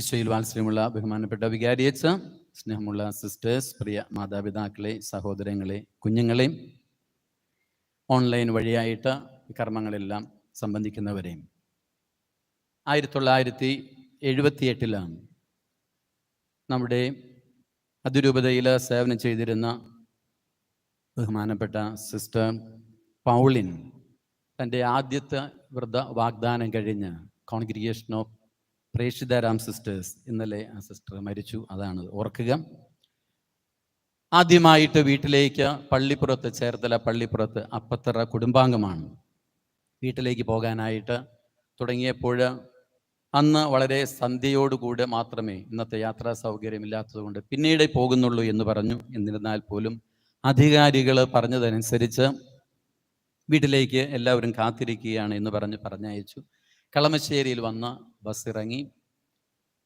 ഈശോയിൽ വാത്സല്യമുള്ള ബഹുമാനപ്പെട്ട വികാരിയച്ച സ്നേഹമുള്ള സിസ്റ്റേഴ്സ് പ്രിയ മാതാപിതാക്കളെ സഹോദരങ്ങളെ കുഞ്ഞുങ്ങളെ ഓൺലൈൻ വഴിയായിട്ട് കർമ്മങ്ങളെല്ലാം സംബന്ധിക്കുന്നവരെയും. ആയിരത്തി തൊള്ളായിരത്തി എഴുപത്തി എട്ടിലാണ് നമ്മുടെ അതിരൂപതയിൽ സേവനം ചെയ്തിരുന്ന ബഹുമാനപ്പെട്ട സിസ്റ്റർ പൗളിൻ തന്റെ ആദ്യത്തെ വ്രത വാഗ്ദാനം കഴിഞ്ഞ് കോൺഗ്രിഗേഷൻ ഓഫ് പ്രേക്ഷിതാരാം സിസ്റ്റേഴ്സ് ഇന്നലെ ആ സിസ്റ്റർ മരിച്ചു. അതാണ് ഓർക്കുക. ആദ്യമായിട്ട് വീട്ടിലേക്ക് പള്ളിപ്പുറത്ത് ചേർത്തല പള്ളിപ്പുറത്ത് അപ്പത്തറ കുടുംബാംഗമാണ്. വീട്ടിലേക്ക് പോകാനായിട്ട് തുടങ്ങിയപ്പോൾ അന്ന് വളരെ സന്ധ്യയോടുകൂടെ മാത്രമേ ഇന്നത്തെ യാത്രാ സൗകര്യമില്ലാത്തതുകൊണ്ട് പിന്നീട് പോകുന്നുള്ളൂ എന്ന് പറഞ്ഞു. എന്നിരുന്നാൽ പോലും അധികാരികൾ പറഞ്ഞതനുസരിച്ച് വീട്ടിലേക്ക് എല്ലാവരും കാത്തിരിക്കുകയാണ് എന്ന് പറഞ്ഞ് പറഞ്ഞയച്ചു. കളമശ്ശേരിയിൽ വന്ന് ബസ് ഇറങ്ങി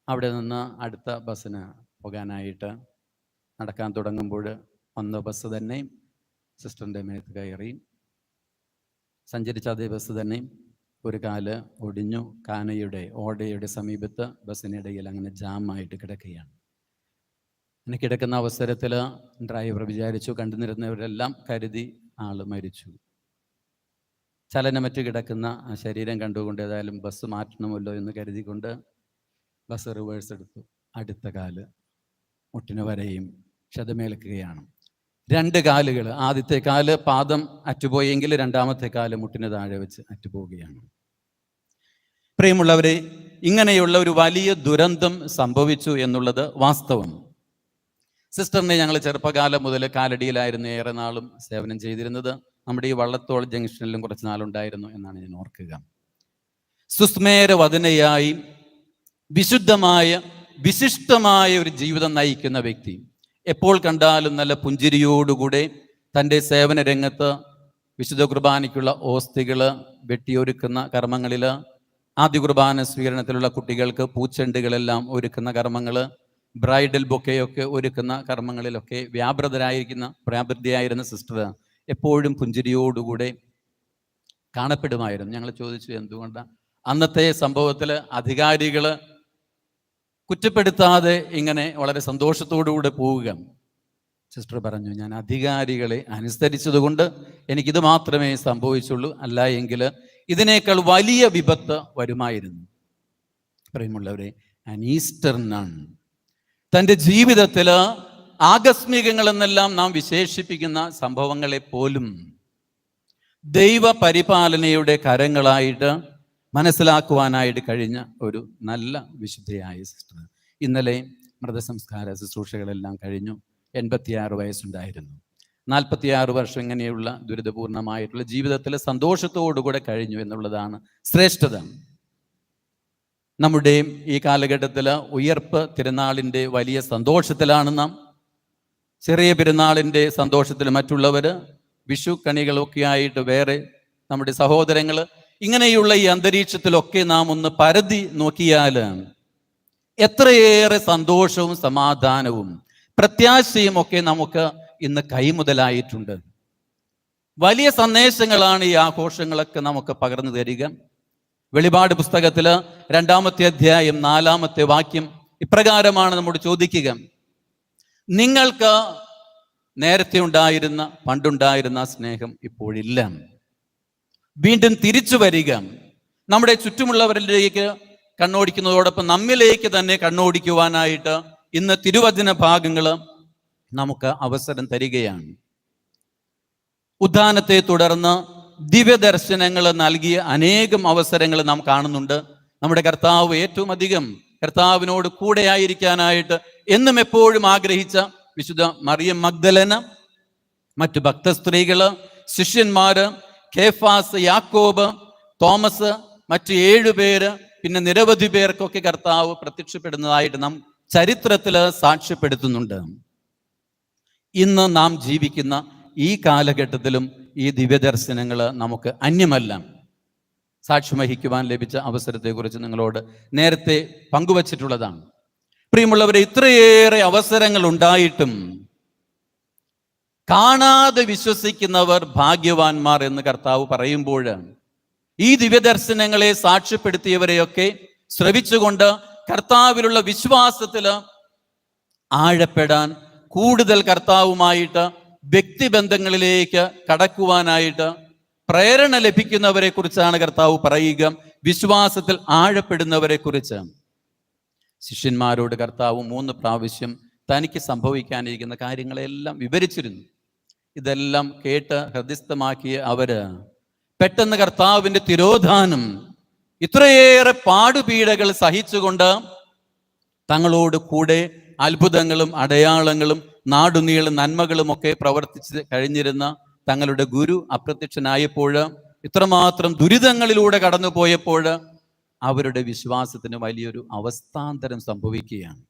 അവിടെ നിന്ന് അടുത്ത ബസ്സിന് പോകാനായിട്ട് നടക്കാൻ തുടങ്ങുമ്പോൾ വന്ന ബസ് തന്നെ സിസ്റ്ററിന്റെ മേത്ത് കയറി. സഞ്ചരിച്ച അതേ ബസ് തന്നെ ഒരു കാൽ ഒടിഞ്ഞു കാനയുടെ ഓടയുടെ സമീപത്ത് ബസ്സിനിടയിൽ അങ്ങനെ ജാമായിട്ട് കിടക്കുകയാണ്. അങ്ങനെ കിടക്കുന്ന അവസരത്തിൽ ഡ്രൈവർ വിചാരിച്ചു കണ്ടുനിരുന്നവരെല്ലാം കരുതി ആൾ മരിച്ചു. ചലനമറ്റ് കിടക്കുന്ന ആ ശരീരം കണ്ടുകൊണ്ട് ഏതായാലും ബസ് മാറ്റണമല്ലോ എന്ന് കരുതിക്കൊണ്ട് ബസ് റിവേഴ്സ് എടുത്തു. അടുത്ത കാൽ മുട്ടിന് വരെയും ക്ഷതമേൽക്കുകയാണ്. രണ്ട് കാലുകൾ ആദ്യത്തെ കാൽ പാദം അറ്റുപോയെങ്കിൽ രണ്ടാമത്തെ കാൽ മുട്ടിന് താഴെ വെച്ച് അറ്റുപോവുകയാണ്. പ്രിയമുള്ളവരെ ഇങ്ങനെയുള്ള ഒരു വലിയ ദുരന്തം സംഭവിച്ചു എന്നുള്ളത് വാസ്തവം. സിസ്റ്ററിനെ ഞങ്ങൾ ചെറുപ്പകാലം മുതൽ കാലടിയിലായിരുന്നു ഏറെ നാളും സേവനം ചെയ്തിരുന്നത്. നമ്മുടെ ഈ വള്ളത്തോൾ ജംഗ്ഷനിലും കുറച്ച് നാളുണ്ടായിരുന്നു എന്നാണ് ഞാൻ ഓർക്കുക. സുസ്മേര വദനയായി വിശുദ്ധമായ വിശിഷ്ടമായ ഒരു ജീവിതം നയിക്കുന്ന വ്യക്തി. എപ്പോൾ കണ്ടാലും നല്ല പുഞ്ചിരിയോടുകൂടെ തന്റെ സേവന രംഗത്ത് വിശുദ്ധ കുർബാനയ്ക്കുള്ള ഓസ്തികൾ വെട്ടിയൊരുക്കുന്ന കർമ്മങ്ങളിൽ ആദ്യ കുർബാന സ്വീകരണത്തിലുള്ള കുട്ടികൾക്ക് പൂച്ചെണ്ടുകളെല്ലാം ഒരുക്കുന്ന കർമ്മങ്ങൾ ബ്രൈഡൽ ബൊക്കെയൊക്കെ ഒരുക്കുന്ന കർമ്മങ്ങളിലൊക്കെ വ്യാപൃതരായിരിക്കുന്ന പ്രാപൃതിയായിരുന്ന സിസ്റ്റർ എപ്പോഴും പുഞ്ചിരിയോടുകൂടെ കാണപ്പെടുമായിരുന്നു. ഞങ്ങൾ ചോദിച്ചു എന്തുകൊണ്ടാണ് അന്നത്തെ സംഭവത്തിൽ അധികാരികൾ കുറ്റപ്പെടുത്താതെ ഇങ്ങനെ വളരെ സന്തോഷത്തോടുകൂടെ പോവുക സിസ്റ്റർ പറഞ്ഞു ഞാൻ അധികാരികളെ അനുസരിച്ചതുകൊണ്ട് എനിക്കിത് മാത്രമേ സംഭവിച്ചുള്ളൂ. അല്ല എങ്കിൽ ഇതിനേക്കാൾ വലിയ വിപത്ത് വരുമായിരുന്നു. പ്രിയമുള്ളവരെ അനീസ്റ്റർനാൺ തന്റെ ജീവിതത്തിൽ ആകസ്മികങ്ങൾ എന്നെല്ലാം നാം വിശേഷിപ്പിക്കുന്ന സംഭവങ്ങളെ പോലും ദൈവ പരിപാലനയുടെ കരങ്ങളായിട്ട് മനസ്സിലാക്കുവാനായിട്ട് കഴിഞ്ഞ ഒരു നല്ല വിശുദ്ധയായ സിസ്റ്റർ. ഇന്നലെ മൃതസംസ്കാര ശുശ്രൂഷകളെല്ലാം കഴിഞ്ഞു. എൺപത്തിയാറ് വയസ്സുണ്ടായിരുന്നു. നാൽപ്പത്തിയാറ് വർഷം ഇങ്ങനെയുള്ള ദുരിതപൂർണമായിട്ടുള്ള ജീവിതത്തിലെ സന്തോഷത്തോടുകൂടെ കഴിഞ്ഞു എന്നുള്ളതാണ് ശ്രേഷ്ഠത. നമ്മുടെയും ഈ കാലഘട്ടത്തിൽ ഉയർപ്പ് തിരുനാളിന്റെ വലിയ സന്തോഷത്തിലാണ് നാം ചെറിയ പെരുന്നാളിന്റെ സന്തോഷത്തിൽ മറ്റുള്ളവർ വിഷു കണികളൊക്കെ ആയിട്ട് വേറെ നമ്മുടെ സഹോദരങ്ങൾ ഇങ്ങനെയുള്ള ഈ അന്തരീക്ഷത്തിലൊക്കെ നാം ഒന്ന് പരതി നോക്കിയാൽ എത്രയേറെ സന്തോഷവും സമാധാനവും പ്രത്യാശയും ഒക്കെ നമുക്ക് ഇന്ന് കൈമുതലായിട്ടുണ്ട്. വലിയ സന്ദേശങ്ങളാണ് ഈ ആഘോഷങ്ങളൊക്കെ നമുക്ക് പകർന്നു തരിക. വെളിപാട് പുസ്തകത്തിൽ രണ്ടാമത്തെ അധ്യായം നാലാമത്തെ വാക്യം ഇപ്രകാരമാണ് നമ്മോട് ചോദിക്കുക. നിങ്ങൾക്ക് നേരത്തെ ഉണ്ടായിരുന്ന പണ്ടുണ്ടായിരുന്ന സ്നേഹം ഇപ്പോഴില്ല. വീണ്ടും തിരിച്ചു വരിക. നമ്മുടെ ചുറ്റുമുള്ളവരിലേക്ക് കണ്ണോടിക്കുന്നതോടൊപ്പം നമ്മിലേക്ക് തന്നെ കണ്ണോടിക്കുവാനായിട്ട് ഇന്ന് തിരുവചന ഭാഗങ്ങൾ നമുക്ക് അവസരം തരികയാണ്. ഉദ്ധാനത്തെ തുടർന്ന് ദിവ്യദർശനങ്ങൾ നൽകിയ അനേകം അവസരങ്ങൾ നാം കാണുന്നുണ്ട്. നമ്മുടെ കർത്താവ് ഏറ്റവും അധികം കർത്താവിനോട് കൂടെയായിരിക്കാനായിട്ട് എന്നും എപ്പോഴും ആഗ്രഹിച്ച വിശുദ്ധ മറിയം മഗ്ദലന മറ്റു ഭക്ത ഭക്തസ്ത്രീകൾ ശിഷ്യന്മാര് കേഫാസ് യാക്കോബ് തോമസ് മറ്റ് ഏഴു പേര് പിന്നെ നിരവധി പേർക്കൊക്കെ കർത്താവ് പ്രത്യക്ഷപ്പെടുന്നതായിട്ട് നാം ചരിത്രത്തിൽ സാക്ഷ്യപ്പെടുത്തുന്നുണ്ട്. ഇന്ന് നാം ജീവിക്കുന്ന ഈ കാലഘട്ടത്തിലും ഈ ദിവ്യദർശനങ്ങൾ നമുക്ക് അന്യമല്ല. സാക്ഷ്യം വഹിക്കുവാൻ ലഭിച്ച അവസരത്തെക്കുറിച്ച് നിങ്ങളോട് നേരത്തെ പങ്കുവച്ചിട്ടുള്ളതാണ്. പ്രിയമുള്ളവരെ ഇത്രയേറെ അവസരങ്ങൾ ഉണ്ടായിട്ടും കാണാതെ വിശ്വസിക്കുന്നവർ ഭാഗ്യവാന്മാർ എന്ന് കർത്താവ് പറയുമ്പോൾ ഈ ദിവ്യദർശനങ്ങളെ സാക്ഷ്യപ്പെടുത്തിയവരെയൊക്കെ ശ്രവിച്ചുകൊണ്ട് കർത്താവിലുള്ള വിശ്വാസത്തിൽ ആഴപ്പെടാൻ കൂടുതൽ കർത്താവുമായിട്ട് വ്യക്തിബന്ധങ്ങളിലേക്ക് കടക്കുവാനായിട്ട് പ്രേരണ ലഭിക്കുന്നവരെ കുറിച്ചാണ് കർത്താവ് പറയുക. വിശ്വാസത്തിൽ ആഴപ്പെടുന്നവരെ കുറിച്ച് ശിഷ്യന്മാരോട് കർത്താവ് മൂന്ന് പ്രാവശ്യം തനിക്ക് സംഭവിക്കാനിരിക്കുന്ന കാര്യങ്ങളെല്ലാം വിവരിച്ചിരുന്നു. ഇതെല്ലാം കേട്ട് ഹൃദയസ്ഥമാക്കിയ അവർ പെട്ടെന്ന് കർത്താവിന്റെ തിരോധാനം ഇത്രയേറെ പാടുപീഡകൾ സഹിച്ചുകൊണ്ട് തങ്ങളോട് കൂടെ അത്ഭുതങ്ങളും അടയാളങ്ങളും നാടുനീളും നന്മകളും ഒക്കെ പ്രവർത്തിച്ച് കഴിഞ്ഞിരുന്ന തങ്ങളുടെ ഗുരു അപ്രത്യക്ഷനായപ്പോൾ ഇത്രമാത്രം ദുരിതങ്ങളിലൂടെ കടന്നുപോയപ്പോൾ അവരുടെ വിശ്വാസത്തിന് വലിയൊരു അവസ്ഥാന്തരം സംഭവിക്കുകയാണ്.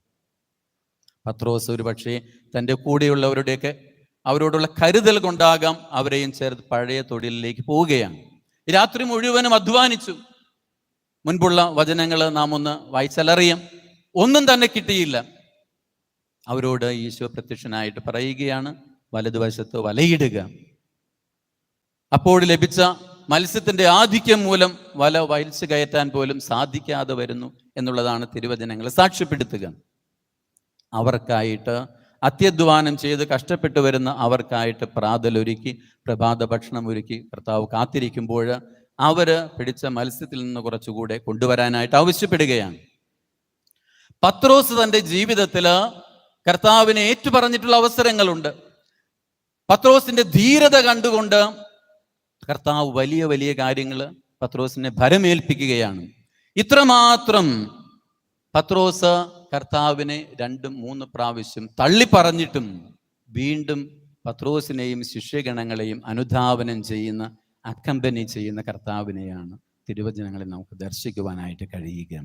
പത്രോസ് ഒരു പക്ഷേ തന്റെ കൂടെയുള്ളവരുടെയൊക്കെ അവരോടുള്ള കരുതൽ കൊണ്ടാകാം അവരെയും ചേർത്ത് പഴയ തൊഴിലിലേക്ക് പോവുകയാണ്. രാത്രി മുഴുവനും അധ്വാനിച്ചു. മുൻപുള്ള വചനങ്ങൾ നാം ഒന്ന് വായിച്ചാലറിയാം. ഒന്നും തന്നെ കിട്ടിയില്ല. അവരോട് ഈശോ പ്രത്യക്ഷനായിട്ട് പറയുകയാണ്. വലതുവശത്ത് വലയിടുക. അപ്പോൾ ലഭിച്ച മത്സ്യത്തിന്റെ ആധിക്യം മൂലം വല വലിച്ചു കയറ്റാൻ പോലും സാധിക്കാതെ വരുന്നു എന്നുള്ളതാണ് തിരുവചനങ്ങൾ സാക്ഷ്യപ്പെടുത്തുക. അവർക്കായിട്ട് അത്യധ്വാനം ചെയ്ത് കഷ്ടപ്പെട്ടു വരുന്ന അവർക്കായിട്ട് പ്രാതലൊരുക്കി പ്രഭാത ഭക്ഷണം ഒരുക്കി കർത്താവ് കാത്തിരിക്കുമ്പോൾ അവർ പിടിച്ച മത്സ്യത്തിൽ നിന്ന് കുറച്ചുകൂടെ കൊണ്ടുവരാനായിട്ട് ആവശ്യപ്പെടുകയാണ്. പത്രോസ് തന്റെ ജീവിതത്തിൽ കർത്താവിനെ ഏറ്റുപറഞ്ഞിട്ടുള്ള അവസരങ്ങളുണ്ട്. പത്രോസിന്റെ ധീരത കണ്ടുകൊണ്ട് കർത്താവ് വലിയ വലിയ കാര്യങ്ങൾ പത്രോസിനെ ഭരമേൽപ്പിക്കുകയാണ്. ഇത്രമാത്രം പത്രോസ് കർത്താവിനെ രണ്ടും മൂന്ന് പ്രാവശ്യം തള്ളി പറഞ്ഞിട്ടും വീണ്ടും പത്രോസിനെയും ശിഷ്യഗണങ്ങളെയും അനുധാവനം ചെയ്യുന്ന അക്കമ്പനി ചെയ്യുന്ന കർത്താവിനെയാണ് തിരുവചനങ്ങളിൽ നമുക്ക് ദർശിക്കുവാനായിട്ട് കഴിയുക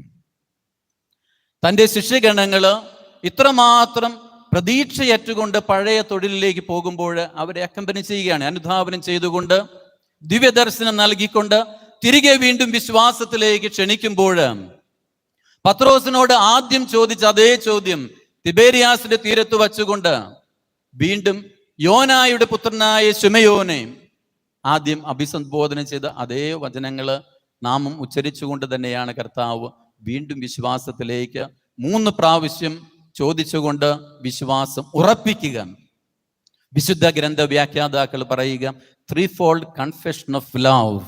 തന്റെ ശിഷ്യഗണങ്ങൾ ഇത്രമാത്രം പ്രതീക്ഷയറ്റുകൊണ്ട് പഴയ തൊഴിലിലേക്ക് പോകുമ്പോൾ അവരെ അക്കമ്പനി ചെയ്യുകയാണ്. അനുധാവനം ചെയ്തുകൊണ്ട് ദിവ്യദർശനം നൽകിക്കൊണ്ട് തിരികെ വീണ്ടും വിശ്വാസത്തിലേക്ക് ക്ഷണിക്കുമ്പോൾ പത്രോസിനോട് ആദ്യം ചോദിച്ച അതേ ചോദ്യം തിബേരിയാസിന്റെ തീരത്ത് വച്ചുകൊണ്ട് വീണ്ടും യോനായുടെ പുത്രനായ ശുമയോനെ ആദ്യം അഭിസംബോധന ചെയ്ത അതേ വചനങ്ങൾ നാമം ഉച്ചരിച്ചുകൊണ്ട് തന്നെയാണ് കർത്താവ് വീണ്ടും വിശ്വാസത്തിലേക്ക് മൂന്ന് പ്രാവശ്യം ചോദിച്ചുകൊണ്ട് വിശ്വാസം ഉറപ്പിക്കുക. വിശുദ്ധ ഗ്രന്ഥ വ്യാഖ്യാതാക്കൾ പറയുക three fold confession of love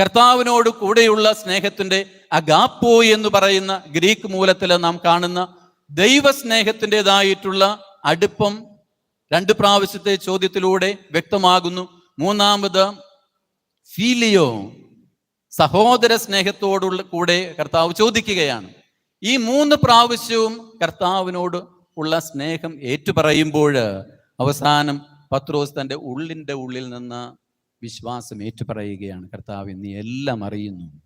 കർത്താവിനോട് കൂടെയുള്ള സ്നേഹത്തിന്റെ അഗാപ്പോ എന്ന് പറയുന്ന ഗ്രീക്ക് മൂലത്തിൽ നാം കാണുന്ന ദൈവ സ്നേഹത്തിന്റെതായിട്ടുള്ള അടുപ്പം രണ്ട് പ്രാവശ്യത്തെ ചോദ്യത്തിലൂടെ വ്യക്തമാകുന്നു. മൂന്നാമത് ഫീലിയോ സഹോദര സ്നേഹത്തോടുള്ള കൂടെ കർത്താവ് ചോദിക്കുകയാണ്. ഈ മൂന്ന് പ്രാവശ്യവും കർത്താവിനോട് ഉള്ള സ്നേഹം ഏറ്റുപറയുമ്പോൾ അവസാനം പത്രോസ് തന്റെ ഉള്ളിന്റെ ഉള്ളിൽ നിന്ന് വിശ്വാസം ഏറ്റുപറയുകയാണ്. കർത്താവ് നീ എല്ലാം അറിയുന്നു.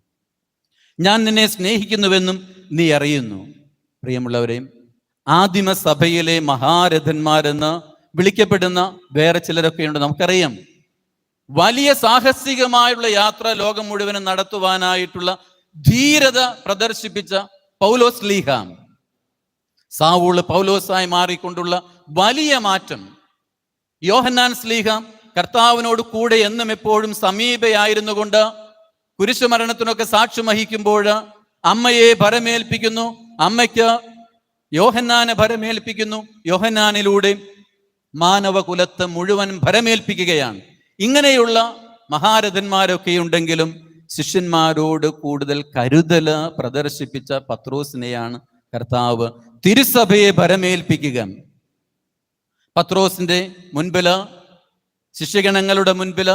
ഞാൻ നിന്നെ സ്നേഹിക്കുന്നുവെന്നും നീ അറിയുന്നു. പ്രിയമുള്ളവരെയും ആദിമ സഭയിലെ മഹാരഥന്മാരെന്ന് വിളിക്കപ്പെടുന്ന വേറെ ചിലരൊക്കെയുണ്ട് നമുക്കറിയാം. വലിയ സാഹസികമായുള്ള യാത്ര ലോകം മുഴുവനും നടത്തുവാനായിട്ടുള്ള ധീരത പ്രദർശിപ്പിച്ച പൗലോസ് ലീഹ. സാവൂൾ പൗലോസായി മാറിക്കൊണ്ടുള്ള വലിയ മാറ്റം. യോഹന്നാൻ സ്ലീഹ കർത്താവിനോട് കൂടെ എന്നും എപ്പോഴും സമീപയായിരുന്നു കൊണ്ട് കുരിശുമരണത്തിനൊക്കെ സാക്ഷ്യം വഹിക്കുമ്പോൾ അമ്മയെ ഭരമേൽപ്പിക്കുന്നു. അമ്മയ്ക്ക് യോഹന്നാനെ ഭരമേൽപ്പിക്കുന്നു. യോഹന്നാനിലൂടെ മാനവകുലത്ത് മുഴുവൻ ഭരമേൽപ്പിക്കുകയാണ്. ഇങ്ങനെയുള്ള മഹാരഥന്മാരൊക്കെ ഉണ്ടെങ്കിലും ശിഷ്യന്മാരോട് കൂടുതൽ കരുതൽ പ്രദർശിപ്പിച്ച പത്രോസിനെയാണ് കർത്താവ് തിരുസഭയെ ഭരമേൽപ്പിക്കുക. പത്രോസിന്റെ മുൻപിൽ ശിഷ്യഗണങ്ങളുടെ മുൻപിൽ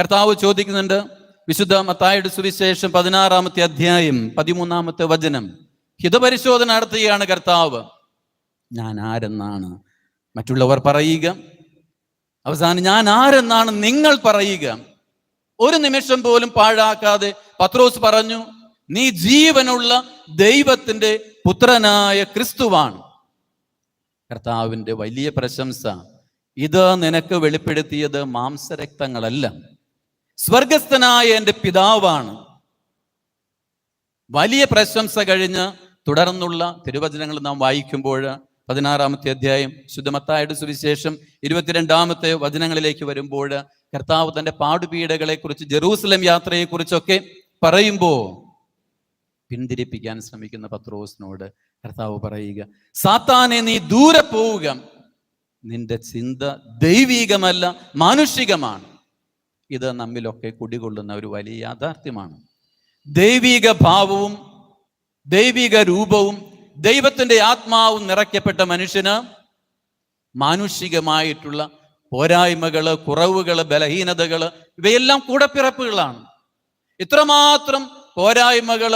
കർത്താവ് ചോദിക്കുന്നുണ്ട് വിശുദ്ധ മത്തായുടെ സുവിശേഷം പതിനാറാമത്തെ അധ്യായം പതിമൂന്നാമത്തെ വചനം. ഹിതപരിശോധന നടത്തുകയാണ് കർത്താവ്. ഞാൻ ആരെന്നാണ് മറ്റുള്ളവർ പറയുക? അവസാനം ഞാൻ ആരെന്നാണ് നിങ്ങൾ പറയുക? ഒരു നിമിഷം പോലും പാഴാക്കാതെ പത്രോസ് പറഞ്ഞു നീ ജീവനുള്ള ദൈവത്തിന്റെ പുത്രനായ ക്രിസ്തുവാണ്. കർത്താവിന്റെ വലിയ പ്രശംസ. ഇത് നിനക്ക് വെളിപ്പെടുത്തിയത് മാംസരക്തങ്ങളല്ല. സ്വർഗസ്ഥനായ എന്റെ പിതാവാണ്. വലിയ പ്രശംസ കഴിഞ്ഞ് തുടർന്നുള്ള തിരുവചനങ്ങൾ നാം വായിക്കുമ്പോൾ പതിനാറാമത്തെ അധ്യായം ശുദ്ധമത്തായുടെ സുവിശേഷം ഇരുപത്തിരണ്ടാമത്തെ വചനങ്ങളിലേക്ക് വരുമ്പോൾ കർത്താവ് തന്റെ പാടുപീഡകളെ കുറിച്ച് ജെറൂസലം യാത്രയെ കുറിച്ചൊക്കെ പറയുമ്പോൾ പിന്തിരിപ്പിക്കാൻ ശ്രമിക്കുന്ന പത്രോസിനോട് കർത്താവ് പറയുക സാത്താനെ നീ ദൂരെ പോവുക. നിന്റെ ചിന്ത ദൈവീകമല്ല മാനുഷികമാണ്. ഇത് നമ്മിലൊക്കെ കുടികൊള്ളുന്ന ഒരു വലിയ യാഥാർത്ഥ്യമാണ്. ദൈവിക ഭാവവും ദൈവിക രൂപവും ദൈവത്തിന്റെ ആത്മാവും നിറയ്ക്കപ്പെട്ട മനുഷ്യന് മാനുഷികമായിട്ടുള്ള പോരായ്മകൾ കുറവുകൾ ബലഹീനതകൾ ഇവയെല്ലാം കൂടപ്പിറപ്പുകളാണ്. ഇത്രമാത്രം പോരായ്മകൾ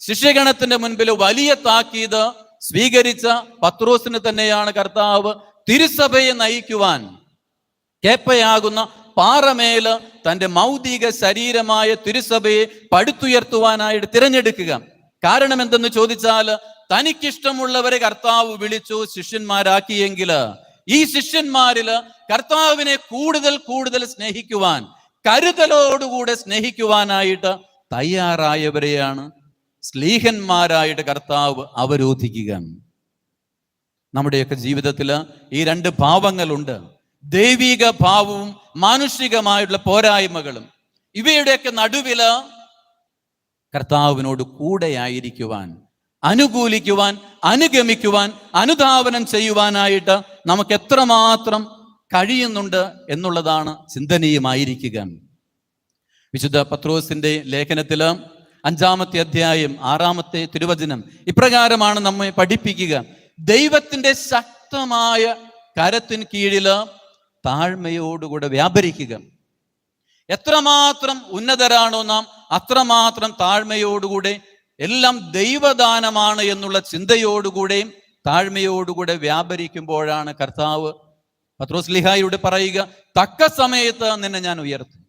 ശിഷ്യഗണത്തിന്റെ മുൻപിൽ വലിയ താക്കീത് സ്വീകരിച്ച പത്രോസിന് തന്നെയാണ് കർത്താവ് തിരുസഭയെ നയിക്കുവാൻ കേപ്പയാകുന്ന പാറമേൽ തന്റെ മൗതിക ശരീരമായ തിരുസഭയെ പടുത്തുയർത്തുവാനായിട്ട് തിരഞ്ഞെടുക്കുക. കാരണം എന്തെന്ന് ചോദിച്ചാൽ തനിക്കിഷ്ടമുള്ളവരെ കർത്താവ് വിളിച്ചു ശിഷ്യന്മാരാക്കിയെങ്കിൽ ഈ ശിഷ്യന്മാരിൽ കർത്താവിനെ കൂടുതൽ കൂടുതൽ സ്നേഹിക്കുവാൻ കരുതലോടുകൂടെ സ്നേഹിക്കുവാനായിട്ട് തയ്യാറായവരെയാണ് സ്ലീഹന്മാരായിട്ട് കർത്താവ് അവരോധിക്കുക നമ്മുടെയൊക്കെ ജീവിതത്തിൽ ഈ രണ്ട് ഭാവങ്ങളുണ്ട് ദൈവിക ഭാവവും മാനുഷികമായിട്ടുള്ള പോരായ്മകളും. ഇവയുടെയൊക്കെ നടുവിൽ കർത്താവിനോട് കൂടെയായിരിക്കുവാൻ അനുകൂലിക്കുവാൻ അനുഗമിക്കുവാൻ അനുധാവനം ചെയ്യുവാനായിട്ട് നമുക്ക് എത്രമാത്രം കഴിയുന്നുണ്ട് എന്നുള്ളതാണ് ചിന്തനീയമായിരിക്കുക വിശുദ്ധ പത്രോസിന്റെ ലേഖനത്തിൽ അഞ്ചാമത്തെ അധ്യായം ആറാമത്തെ തിരുവചനം. ഇപ്രകാരമാണ് നമ്മെ പഠിപ്പിക്കുക. ദൈവത്തിന്റെ ശക്തമായ കരത്തിന് കീഴിൽ താഴ്മയോടുകൂടെ വ്യാപരിക്കുക. എത്രമാത്രം ഉന്നതരാണോ നാം അത്രമാത്രം താഴ്മയോടുകൂടെ എല്ലാം ദൈവദാനമാണ് എന്നുള്ള ചിന്തയോടുകൂടെയും താഴ്മയോടുകൂടെ വ്യാപരിക്കുമ്പോഴാണ് കർത്താവ് പത്രോസ് ലിഹായിലൂടെ പറയുക തക്ക സമയത്ത് നിന്നെ ഞാൻ ഉയർത്തും.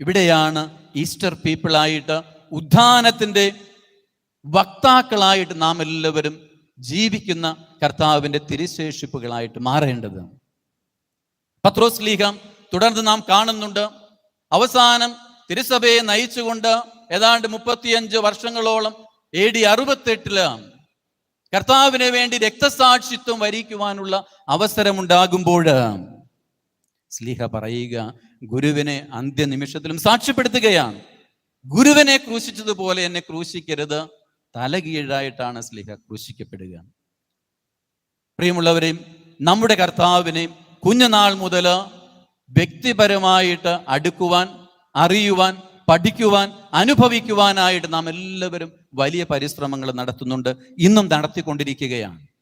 ഇവിടെയാണ് ഈസ്റ്റർ പീപ്പിളായിട്ട് ഉദ്ധാനത്തിന്റെ വക്താക്കളായിട്ട് നാം എല്ലാവരും ജീവിക്കുന്ന കർത്താവിന്റെ തിരിശേഷിപ്പുകളായിട്ട് മാറേണ്ടത്. പത്രോസ് ലീഗ തുടർന്ന് നാം കാണുന്നുണ്ട്. അവസാനം തിരുസഭയെ നയിച്ചുകൊണ്ട് ഏതാണ്ട് മുപ്പത്തിയഞ്ച് വർഷങ്ങളോളം എ ഡി അറുപത്തെട്ടിൽ കർത്താവിന് വേണ്ടി രക്തസാക്ഷിത്വം വരിക്കുവാനുള്ള അവസരമുണ്ടാകുമ്പോൾ സ്ലീഹ പറയുക ഗുരുവിനെ അന്ത്യനിമിഷത്തിലും സാക്ഷ്യപ്പെടുത്തുകയാണ്. ഗുരുവിനെ ക്രൂശിച്ചതുപോലെ എന്നെ ക്രൂശിക്കരുത്. തലകീഴായിട്ടാണ് സ്ലിഹ ക്രൂശിക്കപ്പെടുക. പ്രിയമുള്ളവരെയും നമ്മുടെ കർത്താവിനെ കുഞ്ഞുനാൾ മുതൽ വ്യക്തിപരമായിട്ട് അടുക്കുവാൻ അറിയുവാൻ പഠിക്കുവാൻ അനുഭവിക്കുവാനായിട്ട് നാം എല്ലാവരും വലിയ പരിശ്രമങ്ങൾ നടത്തുന്നുണ്ട്. ഇന്നും നടത്തിക്കൊണ്ടിരിക്കുകയാണ്.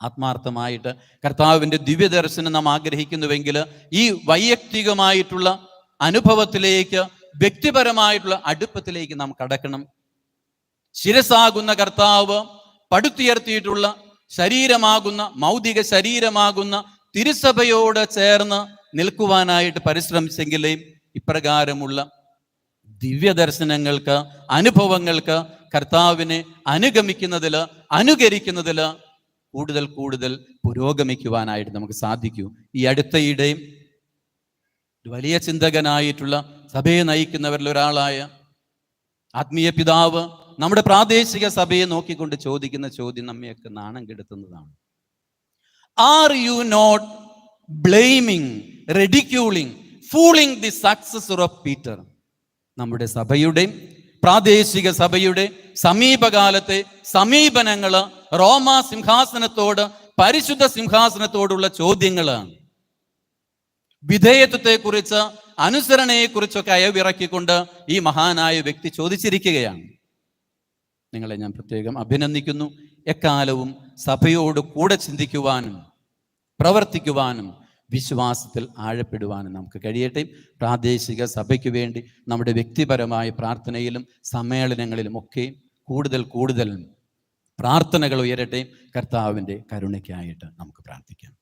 ആത്മാർത്ഥമായിട്ട് കർത്താവിന്റെ ദിവ്യദർശനം നാം ആഗ്രഹിക്കുന്നുവെങ്കിൽ ഈ വൈയക്തികമായിട്ടുള്ള അനുഭവത്തിലേക്ക് വ്യക്തിപരമായിട്ടുള്ള അടുപ്പത്തിലേക്ക് നാം കടക്കണം. ശിരസാകുന്ന കർത്താവ് പടുത്തുയർത്തിയിട്ടുള്ള ശരീരമാകുന്ന മൗതിക ശരീരമാകുന്ന തിരുസഭയോട് ചേർന്ന് നിൽക്കുവാനായിട്ട് പരിശ്രമിച്ചെങ്കിലേ ഇപ്രകാരമുള്ള ദിവ്യദർശനങ്ങൾക്ക് അനുഭവങ്ങൾക്ക് കർത്താവിനെ അനുഗമിക്കുന്നതിൽ അനുകരിക്കുന്നതിൽ കൂടുതൽ കൂടുതൽ പുരോഗമിക്കുവാനായിട്ട് നമുക്ക് സാധിക്കൂ. ഈ അടുത്തയിടെയും വലിയ ചിന്തകനായിട്ടുള്ള സഭയെ നയിക്കുന്നവരിൽ ഒരാളായ ആത്മീയ പിതാവ് നമ്മുടെ പ്രാദേശിക സഭയെ നോക്കിക്കൊണ്ട് ചോദിക്കുന്ന ചോദ്യം നമ്മയൊക്കെ നാണം കെടുത്തുന്നതാണ്. Are you not blaming ridiculing fooling the successor of Peter നമ്മുടെ സഭയുടെ പ്രാദേശിക സഭയുടെ സമീപകാലത്തെ സമീപനങ്ങൾ റോമ സിംഹാസനത്തോട് പരിശുദ്ധ സിംഹാസനത്തോടുള്ള ചോദ്യങ്ങളാണ്. വിധേയത്വത്തെക്കുറിച്ച് അനുസരണയെക്കുറിച്ചൊക്കെ അയവിറക്കിക്കൊണ്ട് ഈ മഹാനായ വ്യക്തി ചോദിച്ചിരിക്കുകയാണ്. നിങ്ങളെ ഞാൻ പ്രത്യേകം അഭിനന്ദിക്കുന്നു. എക്കാലവും സഭയോട് കൂടെ ചിന്തിക്കുവാനും പ്രവർത്തിക്കുവാനും വിശ്വാസത്തിൽ ആഴപ്പെടുവാനും നമുക്ക് കഴിയട്ടെ. പ്രാദേശിക സഭയ്ക്ക് വേണ്ടി നമ്മുടെ വ്യക്തിപരമായ പ്രാർത്ഥനയിലും സമ്മേളനങ്ങളിലും ഒക്കെ കൂടുതൽ കൂടുതൽ പ്രാർത്ഥനകൾ ഉയരട്ടെ. കർത്താവിന്റെ കരുണയ്ക്കായിട്ട് നമുക്ക് പ്രാർത്ഥിക്കാം.